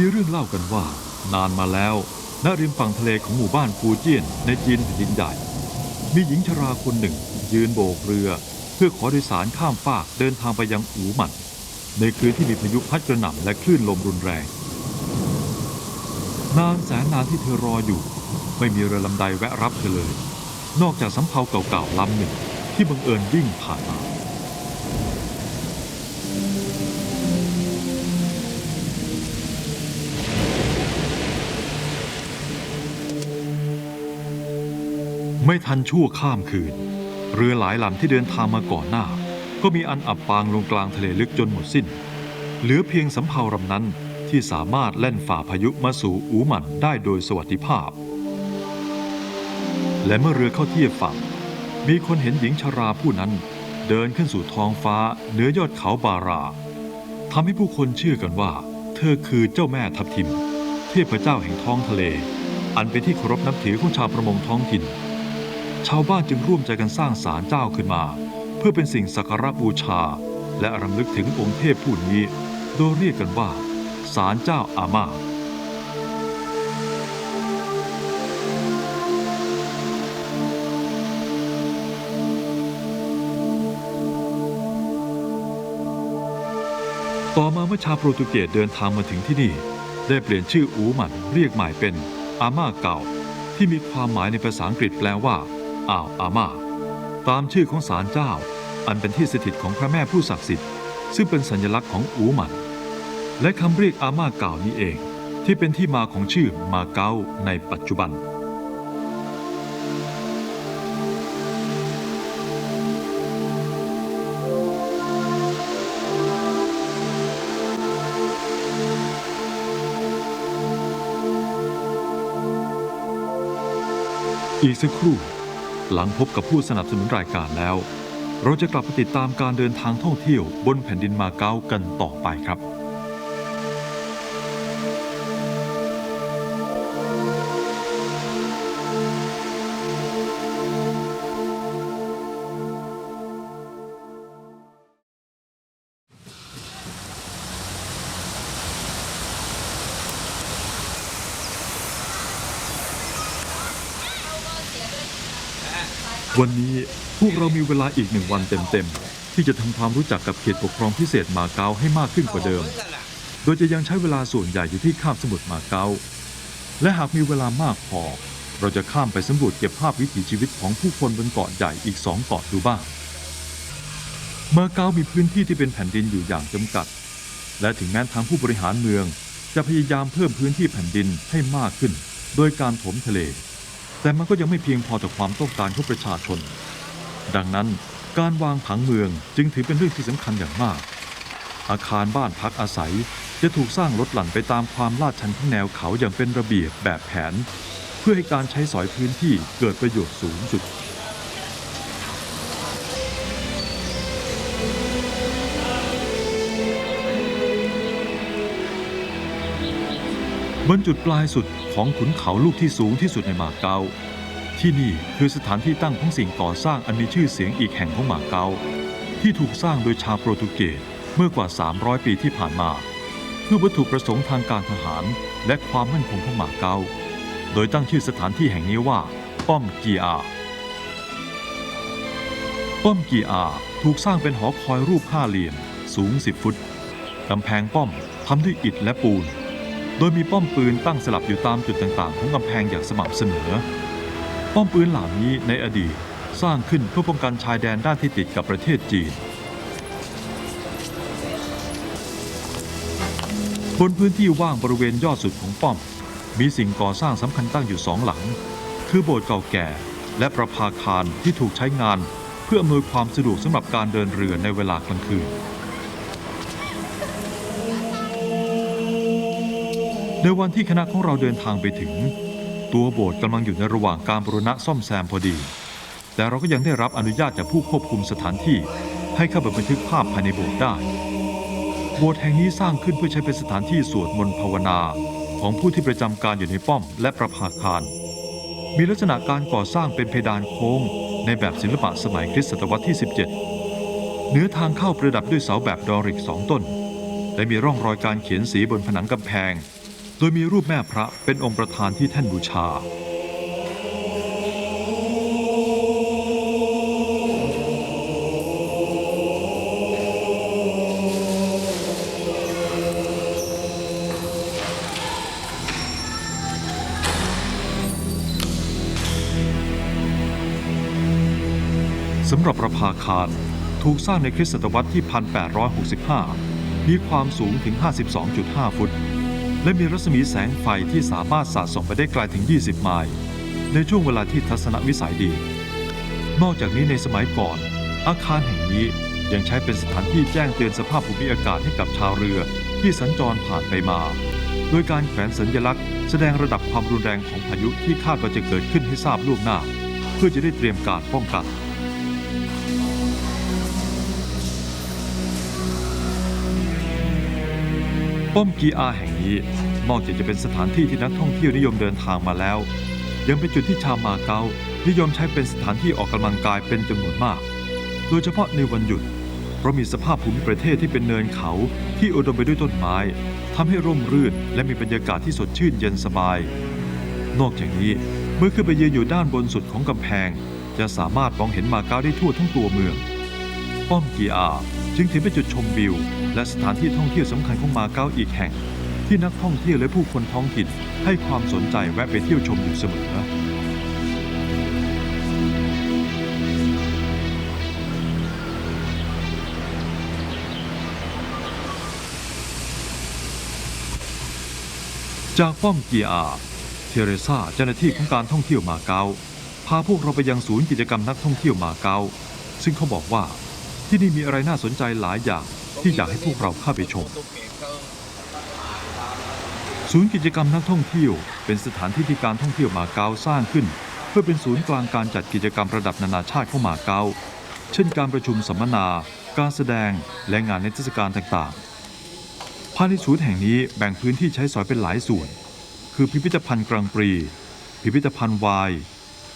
มีเรื่องเล่ากันว่านานมาแล้วณริมฝั่งทะเลของหมู่บ้านฟูเจียนในจีนแผ่นดินใหญ่ มีหญิงชราคนหนึ่ง ยืนโบกเรือ เพื่อขอโดยสารข้ามฟากเดินทางไปยังอูหมัน ในคืนที่มีพายุพัดกระหน่ำและคลื่นลมรุนแรง นานแสนนานที่เธอรออยู่ ไม่มีเรือลำใดแวะรับเธอเลย นอกจากสำเภาเก่าๆลำหนึ่งที่บังเอิญวิ่งผ่านมา ไม่ทันชั่วข้ามคืน เรือหลายลำที่เดินทางมาก่อนหน้า ก็มีอันอับปางลงกลางทะเลลึกจนหมดสิ้น เหลือเพียงสำเภาลำนั้นที่สามารถแล่นฝ่าพายุมาสู่อูหมันได้โดยสวัสดิภาพ และเมื่อเรือเข้าเทียบฝั่ง มีคนเห็นหญิงชราผู้นั้น เดินขึ้นสู่ท้องฟ้าเหนือยอดเขาบาราทำให้ผู้คนเชื่อกันว่า เธอคือเจ้าแม่ทับทิม เทพเจ้าแห่งท้องทะเล อันเป็นที่เคารพนับถือของชาวประมงท้องถิ่น ชาวบ้านจึงร่วมใจกันสร้างศาลเจ้าขึ้นมา เพื่อเป็นสิ่งสักการะบูชา และรำลึกถึงองค์เทพผู้นี้ โดยเรียกกันว่าศาลเจ้าอามาต่อมาเมื่อชาวโปรตุเกสเดินทางมาถึงที่นี่ ได้เปลี่ยนชื่ออูหมันเรียกใหม่เป็นอาม่าเก่า ที่มีความหมายในภาษาอังกฤษแปลว่า อาวอาม่าตามชื่อของศาลเจ้า อันเป็นที่สถิตของพระแม่ผู้ศักดิ์สิทธิ์ซึ่งเป็นสัญลักษณ์ของอูหมัน และคำเรียกอาม่าเก่านี้เอง ที่เป็นที่มาของชื่อมาเก๊าในปัจจุบัน อีกสักครู่ หลังพบกับผู้สนับสนุนรายการแล้ว เราจะกลับไปติดตามการเดินทางท่องเที่ยวบนแผ่นดินมาเก๊ากันต่อไปครับ วันนี้พวกเรามีเวลาอีกหนึ่งวันเต็มๆ ที่จะทำความรู้จักกับเขตปกครองพิเศษมาเก๊าให้มากขึ้นกว่าเดิม โดยจะยังใช้เวลาส่วนใหญ่อยู่ที่คาบสมุทรมาเก๊า และหากมีเวลามากพอ เราจะข้ามไปสำรวจเก็บภาพวิถีชีวิตของผู้คนบนเกาะใหญ่อีกสองเกาะดูบ้าง มาเก๊ามีพื้นที่ที่เป็นแผ่นดินอยู่อย่างจำกัด และถึงแม้ทางผู้บริหารเมือง จะพยายามเพิ่มพื้นที่แผ่นดินให้มากขึ้น โดยการถมทะเล แต่มันก็ยังไม่เพียงพอต่อความต้องการของประชาชน ดังนั้นการวางผังเมืองจึงถือเป็นเรื่องที่สำคัญอย่างมาก อาคารบ้านพักอาศัยจะถูกสร้างลดหลั่นไปตามความลาดชันของแนวเขาอย่างเป็นระเบียบแบบแผน เพื่อให้การใช้สอยพื้นที่เกิดประโยชน์สูงสุด บนจุดปลายสุดของขุนเขาลูกที่สูงที่สุดในมาเก๊าที่นี่คือสถานที่ตั้งของสิ่งก่อสร้างอันมีชื่อเสียงอีกแห่งของมาเก๊าที่ถูกสร้างโดยชาวโปรตุเกสเมื่อกว่า 300 ปีที่ผ่านมา เพื่อวัตถุประสงค์ทางการทหาร และความมั่นคงของมาเก๊าโดยตั้งชื่อสถานที่แห่งนี้ว่า ป้อมกีอาป้อมกีอาถูกสร้างเป็นหอคอยรูปห้าเหลี่ยม สูง 10 ฟุตกำแพงป้อมทำด้วยอิฐและปูน โดยมีป้อมปืนตั้งสลับอยู่ตามจุดต่างๆ ของกำแพงอย่างสม่ำเสมอ ป้อมปืนเหล่านี้ในอดีตสร้างขึ้นเพื่อป้องกันชายแดนด้านที่ติดกับประเทศจีน บนพื้นที่ว่างบริเวณยอดสุดของป้อม มีสิ่งก่อสร้างสำคัญตั้งอยู่สองหลัง คือโบสถ์เก่าแก่ และประภาคารที่ถูกใช้งาน เพื่ออำนวยความสะดวกสำหรับการเดินเรือในเวลากลางคืน ในวันที่คณะของเราเดินทางไปถึง ตัวโบสถ์กำลังอยู่ในระหว่างการบรณะซ่อมแซมพอดี แต่เราก็ยังได้รับอนุญาตจากผู้ควบคุมสถานที่ ให้เข้าไปบันทึกภาพภายในโบสถ์ได้ โบสถ์แห่งนี้สร้างขึ้นเพื่อใช้เป็นสถานที่สวดมนต์ภาวนา ของผู้ที่ประจำการอยู่ในป้อมและประภาคาร มีลักษณะการก่อสร้างเป็นเพดานโค้ง ในแบบศิลปะสมัยคริสตศตวรรษที่ 17 เนื้อทางเข้าประดับด้วยเสาแบบดอริกสองต้น และมีร่องรอยการเขียนสีบนผนังกำแพง โดยมีรูปแม่พระเป็นองค์ประธานที่แท่นบูชา สำหรับประภาคารถูกสร้างในคริสตศตวรรษที่ 1865 มีความสูงถึง 52.5 ฟุต และมีรัศมีแสงไฟที่สามารถสาดส่องไปได้ไกลถึง 20 ไมล์ในช่วงเวลาที่ทัศนวิสัยดี นอกจากนี้ในสมัยก่อน อาคารแห่งนี้ยังใช้เป็นสถานที่แจ้งเตือนสภาพภูมิอากาศให้กับชาวเรือที่สัญจรผ่านไปมา โดยการแขวนสัญลักษณ์ แสดงระดับความรุนแรงของพายุที่คาดว่าจะเกิดขึ้นให้ทราบล่วงหน้า เพื่อจะได้เตรียมการป้องกัน ป้อมกีอาแห่งนี้นอกจากจะเป็นสถานที่ที่นักท่องเที่ยวนิยมเดินทางมาแล้ว ยังเป็นจุดที่ชาวมาเก๊านิยมใช้เป็นสถานที่ออกกำลังกายเป็นจำนวนมาก โดยเฉพาะในวันหยุด เพราะมีสภาพภูมิประเทศที่เป็นเนินเขาที่อุดมไปด้วยต้นไม้ทำให้ร่มรื่นและมีบรรยากาศที่สดชื่นเย็นสบาย นอกจากนี้เมื่อขึ้นไปยืนอยู่ด้านบนสุดของกำแพง จะสามารถมองเห็นมาเก๊าได้ทั่วทั้งตัวเมือง ป้อมกีอาจึงถือเป็นจุดชมวิว และสถานที่ท่องเที่ยวสำคัญของมาเก๊าอีกแห่ง ที่นักท่องเที่ยวและผู้คนท้องถิ่นให้ความสนใจแวะไปเที่ยวชมอยู่เสมอจากป้อมเกียอาเทเรซาเจ้าหน้าที่ของการท่องเที่ยวมาเก๊าพาพวกเราไปยังศูนย์กิจกรรมนักท่องเที่ยวมาเก๊าซึ่งเขาบอกว่าที่นี่มีอะไรน่าสนใจหลายอย่าง ที่อยากให้พวกเราเข้าไปชม ศูนย์กิจกรรมนักท่องเที่ยว เป็นสถานที่ที่การท่องเที่ยวมาเก๊าสร้างขึ้น เพื่อเป็นศูนย์กลางการจัดกิจกรรมระดับนานาชาติของมาเก๊าเช่นการประชุมสัมมนา การแสดง และงานในเทศกาลต่างๆ ภายในศูนย์แห่งนี้แบ่งพื้นที่ใช้สอยเป็นหลายส่วน คือพิพิธภัณฑ์กลางปรี พิพิธภัณฑ์วาย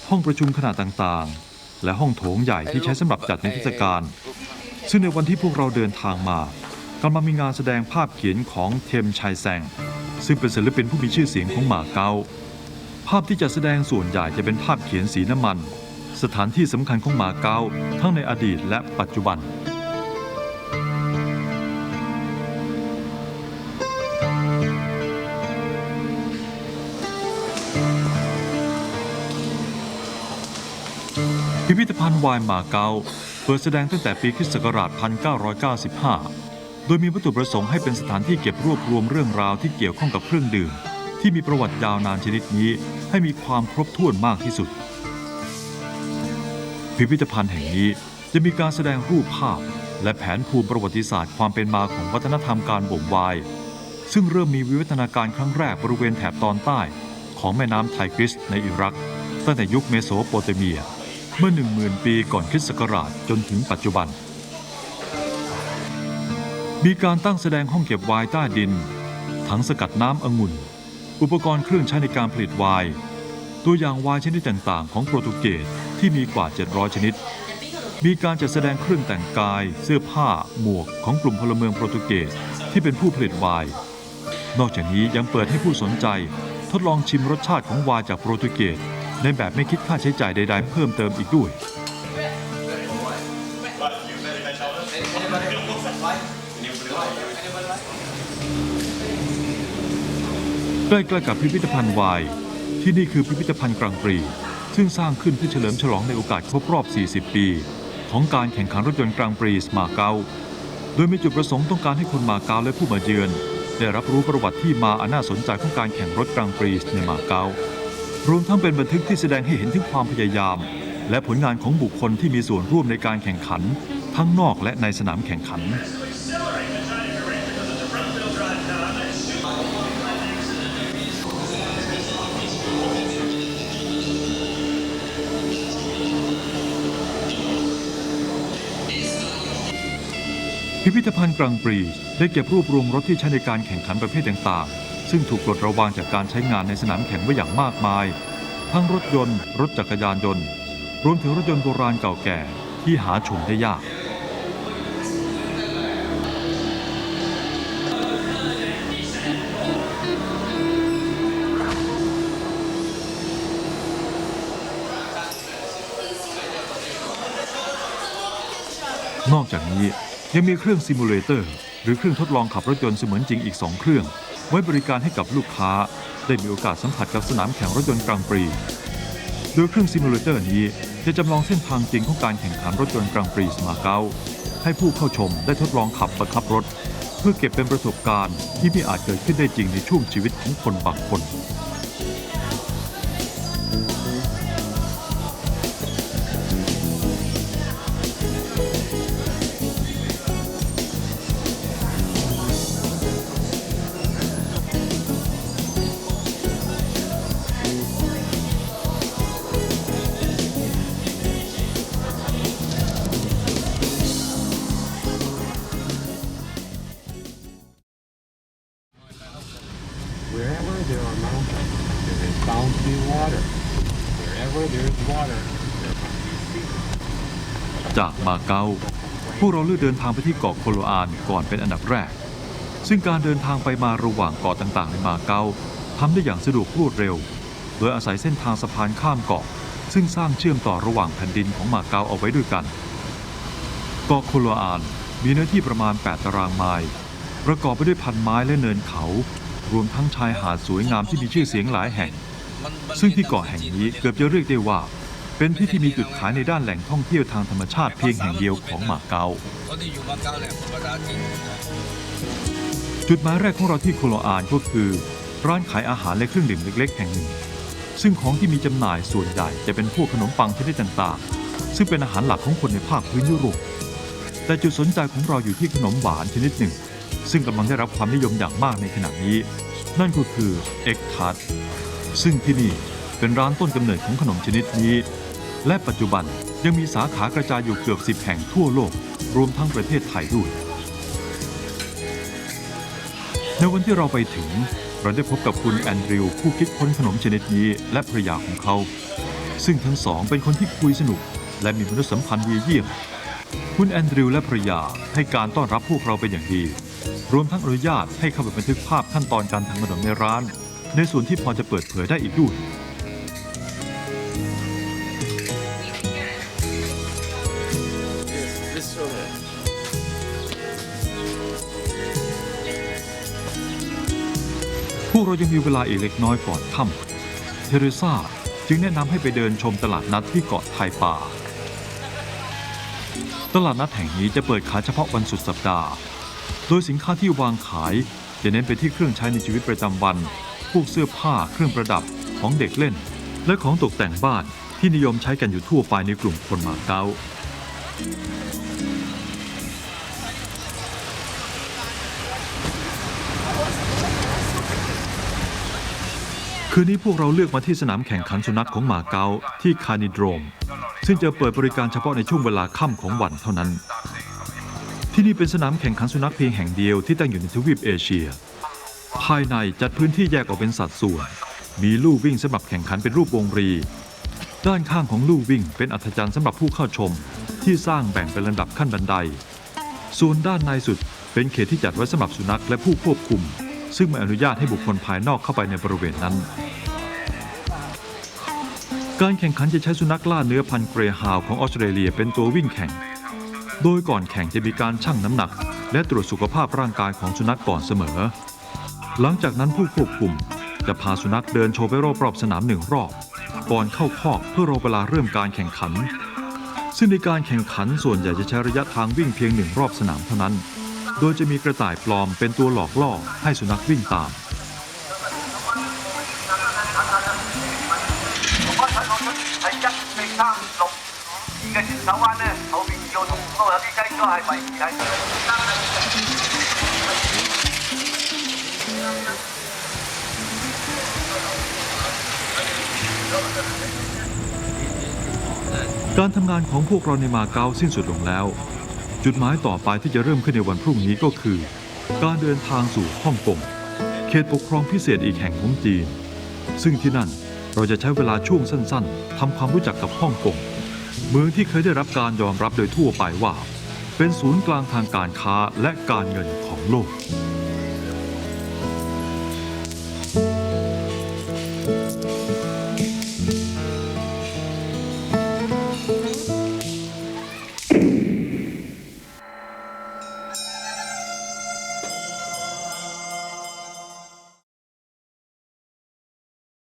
ห้องประชุมขนาดต่างๆ และห้องโถงใหญ่ที่ใช้สำหรับจัดในเทศกาล ซึ่งในวันที่พวกเราเดินทางมากำลังมีงานแสดงภาพเขียนของเทมชัยแซงซึ่งเป็นศิลปินผู้มีชื่อเสียงของหมาเกาภาพที่จะแสดงส่วนใหญ่จะเป็นภาพเขียนสีน้ำมัน สถานที่สำคัญของหมาเกาทั้งในอดีตและปัจจุบันพิพิธภัณฑ์วน์หมาเกา เปิดแสดงตั้งแต่ปีคริสต์ศักราช 1995 โดยมีวัตถุประสงค์ให้เป็นสถานที่เก็บรวบรวมเรื่องราวที่เกี่ยวข้องกับเครื่องดื่ม ที่มีประวัติยาวนานชนิดนี้ ให้มีความครบถ้วนมากที่สุด พิพิธภัณฑ์แห่งนี้จะมีการแสดงรูปภาพ และแผนภูมิประวัติศาสตร์ความเป็นมาของวัฒนธรรมการบ่มไวน์ซึ่งเริ่มมีวิวัฒนาการครั้งแรกบริเวณแถบตอนใต้ ของแม่น้ำไทกริสในอิรัก ตั้งแต่ยุคเมโสโปเตเมีย เมื่อ 10,000 ปีก่อนคริสต์ศักราชจนถึงปัจจุบัน มีการตั้งแสดงห้องเก็บไวน์ใต้ดิน ถังสกัดน้ำองุ่น อุปกรณ์เครื่องใช้ในการผลิตไวน์ตัวอย่างไวน์ชนิดต่างๆ ของโปรตุเกสที่มีกว่า 700 ชนิด มีการจัดแสดงเครื่องแต่งกาย เสื้อผ้า หมวกของกลุ่มพลเมืองโปรตุเกสที่เป็นผู้ผลิตไวน์ นอกจากนี้ยังเปิดให้ผู้สนใจทดลองชิมรสชาติของไวน์จากโปรตุเกส ในแบบไม่คิดค่าใช้จ่ายใด ๆ เพิ่มเติมอีกด้วย ใกล้ๆกับพิพิธภัณฑ์ไวน์ที่นี่คือพิพิธภัณฑ์กลางปรี ซึ่งสร้างขึ้นเพื่อเฉลิมฉลองในโอกาสครบรอบ 40 ปี ของการแข่งขันรถยนต์กลางปรีสมาเก๊าโดยมีจุดประสงค์ต้องการให้คนมาเก๊าและผู้มาเยือน ได้รับรู้ประวัติที่มาอันน่าสนใจของการแข่งรถกลางปรีสในมาเก๊า รวมทั้งเป็นบันทึกที่แสดงให้เห็นถึงความพยายาม และผลงานของบุคคลที่มีส่วนร่วมในการแข่งขัน ทั้งนอกและในสนามแข่งขัน พิพิธภัณฑ์กลางปรีได้เก็บรวบรวมรถที่ใช้ในการแข่งขันประเภทต่างๆ ซึ่งถูกปลดระวางจากการใช้งานในสนามแข่งไว้อย่างมากมาย ทั้งรถยนต์ รถจักรยานยนต์ รวมถึงรถยนต์โบราณเก่าแก่ที่หาชมได้ยาก นอกจากนี้ยังมีเครื่องซิมูเลเตอร์หรือเครื่องทดลองขับรถยนต์เสมือนจริงอีก 2 เครื่อง ไว้บริการให้กับลูกค้า ได้มีโอกาสสัมผัสกับสนามแข่งรถยนต์กลางปรี โดยเครื่องซิมูเลเตอร์นี้จะจำลองเส้นทางจริงของการแข่งขันรถยนต์กลางปรีสมาเก๊าให้ผู้เข้าชมได้ทดลองขับประคับรถ เพื่อเก็บเป็นประสบการณ์ที่ไม่อาจเกิดขึ้นได้จริงในช่วงชีวิตของคนบางคน จากมาเก๊าพวกเราเลือกเดินทางไปที่เกาะโคโลอานก่อนเป็นอันดับแรก ซึ่งการเดินทางไปมาระหว่างเกาะต่างๆ ในมาเก๊าทำได้อย่างสะดวกรวดเร็ว โดยอาศัยเส้นทางสะพานข้ามเกาะ ซึ่งสร้างเชื่อมต่อระหว่างแผ่นดินของมาเก๊าเอาไว้ด้วยกัน เกาะโคโลอานมีเนื้อที่ประมาณ 8 ตารางไมล์ประกอบไปด้วยพันไม้และเนินเขา รวมทั้งชายหาดสวยงามที่มีชื่อเสียงหลายแห่ง ซึ่งที่เกาะแห่งนี้เกือบจะเรียกได้ว่า เป็นที่ที่มีจุดขายในด้านแหล่งท่องเที่ยวทางธรรมชาติเพียงแห่งเดียวของมาเก๊าคนที่อยู่มาเก๊าเนี่ยพูดภาษาจีนจุดหมายแรกของเราที่โคโลอานก็คือ ร้านขายอาหารและเครื่องดื่มเล็ก ๆ แห่งหนึ่ง ซึ่งของที่มีจำหน่ายส่วนใหญ่จะเป็นพวกขนมปังชนิดต่างๆ ซึ่งเป็นอาหารหลักของคนในภาคพื้นยุโรปแต่จุดสนใจของเราอยู่ที่ขนมหวานชนิดหนึ่ง ซึ่งกำลังได้รับความนิยมอย่างมากในขณะนี้ นั่นก็คือเอ็กทาร์ ซึ่งที่นี่เป็นร้านต้นกำเนิดของขนมชนิดนี้ และปัจจุบันยังมีสาขากระจายอยู่เกือบ10แห่งทั่วโลก รวมทั้งประเทศไทยด้วย ในวันที่เราไปถึง เราได้พบกับคุณแอนดริวผู้คิดค้นขนมชนิดนี้ และภรรยาของเขา ซึ่งทั้งสองเป็นคนที่คุยสนุก และมีมนุษยสัมพันธ์ดีเยี่ยมคุณแอนดริวและภรรยาให้การต้อนรับพวกเราเป็นอย่างดี รวมทั้งอนุญาตให้เข้าไปบันทึกภาพขั้นตอนการทำขนมในร้าน ในส่วนที่พอจะเปิดเผยได้อีกด้วย พวกเรายังมีเวลาอีกเล็กน้อยก่อนค่ำเทเรซาจึงแนะนำให้ไปเดินชมตลาดนัดที่เกาะไทปา ตลาดนัดแห่งนี้จะเปิดขายเฉพาะวันสุดสัปดาห์ โดยสินค้าที่วางขายจะเน้นไปที่เครื่องใช้ในชีวิตประจำวัน พวกเสื้อผ้าเครื่องประดับของเด็กเล่น และของตกแต่งบ้านที่นิยมใช้กันอยู่ทั่วไปในกลุ่มคนมาเก๊าคืนนี้พวกเราเลือกมาที่สนามแข่งขันสุนัขของหมาเก๊าที่คานิโดรม ซึ่งจะเปิดบริการเฉพาะในช่วงเวลาค่ำของวันเท่านั้น ที่นี่เป็นสนามแข่งขันสุนัขเพียงแห่งเดียวที่ตั้งอยู่ในทวีปเอเชีย ภายในจัดพื้นที่แยกออกเป็นสัดส่วน มีลู่วิ่งสำหรับแข่งขันเป็นรูปวงรี ด้านข้างของลู่วิ่งเป็นอัธจันทร์สำหรับผู้เข้าชม ที่สร้างแบ่งเป็นระดับขั้นบันได ส่วนด้านในสุดเป็นเขตที่จัดไว้สำหรับสุนัขและผู้ควบคุม ซึ่งไม่อนุญาตให้บุคคลภายนอกเข้าไปในบริเวณนั้น การแข่งขันจะใช้สุนัขล่าเนื้อพันธุ์เกรฮาวของออสเตรเลียเป็นตัววิ่งแข่ง โดยก่อนแข่งจะมีการชั่งน้ำหนัก และตรวจสุขภาพร่างกายของสุนัขก่อนเสมอ หลังจากนั้นผู้ควบคุมจะพาสุนัขเดินโชว์ไปรอบๆสนามหนึ่งรอบ ก่อนเข้าคอกเพื่อรอเวลาเริ่มการแข่งขัน ซึ่งในการแข่งขันส่วนใหญ่จะใช้ระยะทางวิ่งเพียงหนึ่งรอบสนามเท่านั้น โดยจะมีกระต่ายปลอมเป็นตัวหลอกล่อให้สุนัขวิ่งตาม我睇 การทำงานของพวกเราในมาเก๊าสิ้นสุดลงแล้ว จุดหมายต่อไปที่จะเริ่มขึ้นในวันพรุ่งนี้ก็คือ การเดินทางสู่ฮ่องกงเขตปกครองพิเศษอีกแห่งของจีน ซึ่งที่นั่นเราจะใช้เวลาช่วงสั้น ๆทำความรู้จักกับฮ่องกงเมืองที่เคยได้รับการยอมรับโดยทั่วไปว่า เป็นศูนย์กลางทางการค้าและการเงินของโลก「